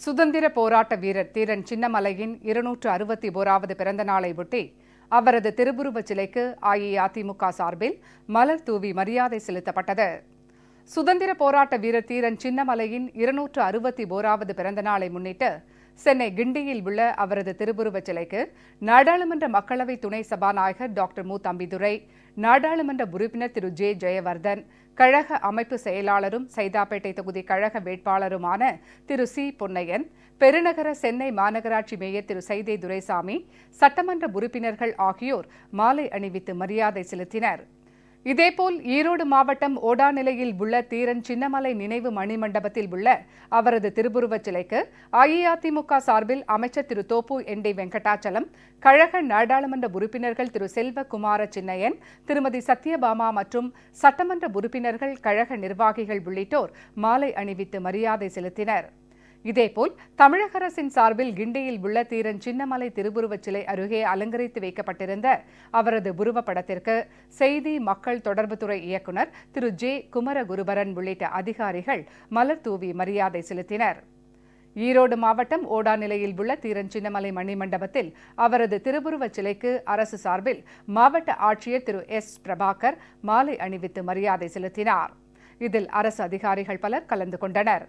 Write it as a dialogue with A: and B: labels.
A: சுதந்திர போராட்ட வீரர் தீரன் சின்னமலையின் இருநூற்று அறுபத்தி ஓராவது பிறந்த நாளை ஒட்டி அவரது திருவுருவச் சிலைக்கு அஇஅதிமுக சார்பில் மலர் தூவி மரியாதை செலுத்தப்பட்டது. சுதந்திர போராட்ட வீரர் தீரன் சின்னமலையின் இருநூற்று அறுபத்தி ஓராவது பிறந்த நாளை முன்னிட்டு சென்னை கிண்டியில் உள்ள அவரது திருவுருவச் சிலைக்கு நாடாளுமன்ற மக்களவை துணை சபாநாயகர் டாக்டர் மு. தம்பிதுரை நாடாளுமன்ற உறுப்பினர் திரு. ஜே. ஜெயவர்தன் கழக அமைப்பு செயலாளரும் சைதாப்பேட்டை தொகுதி கழக வேட்பாளருமான திரு. சி. பொன்னையன் பெருநகர சென்னை மாநகராட்சி மேயர் திரு. சைதே துரைசாமி சட்டமன்ற உறுப்பினர்கள் ஆகியோர் மாலை அணிவித்து மரியாதை செலுத்தினர். இதேபோல் ஈரோடு மாவட்டம் ஓடாநிலையில் உள்ள தீரன் சின்னமலை நினைவு மணிமண்டபத்தில் உள்ள அவரது திருவுருவச் சிலைக்கு அஇஅதிமுக சார்பில் அமைச்சர் திரு தோப்பு என் டி வெங்கடாச்சலம் கழக நாடாளுமன்ற உறுப்பினர்கள் திரு செல்வகுமார சின்னையன் திருமதி சத்யபாமா மற்றும் சட்டமன்ற உறுப்பினர்கள் கழக நிர்வாகிகள் உள்ளிட்டோர் மாலை அணிவித்து மரியாதை செலுத்தினர். இதேபோல் தமிழக அரசின் சார்பில் கிண்டியில் உள்ள தீரன் சின்னமலை திருவுருவச் சிலை அருகே அலங்கரித்து வைக்கப்பட்டிருந்த அவரது உருவப்படத்திற்கு செய்தி மக்கள் தொடர்புத்துறை இயக்குநர் திரு. ஜே. குமரகுருபரன் உள்ளிட்ட அதிகாரிகள் மலர் தூவி மரியாதை செலுத்தினர். ஈரோடு மாவட்டம் ஓடாநிலையில் உள்ள தீரன் சின்னமலை மணிமண்டபத்தில் அவரது திருவுருவச் சிலைக்கு அரசு சார்பில் மாவட்ட ஆட்சியர் திரு. எஸ். பிரபாகர் மாலை அணிவித்து மரியாதை செலுத்தினார். இதில் அரசு அதிகாரிகள் பலர் கலந்து கொண்டனர்.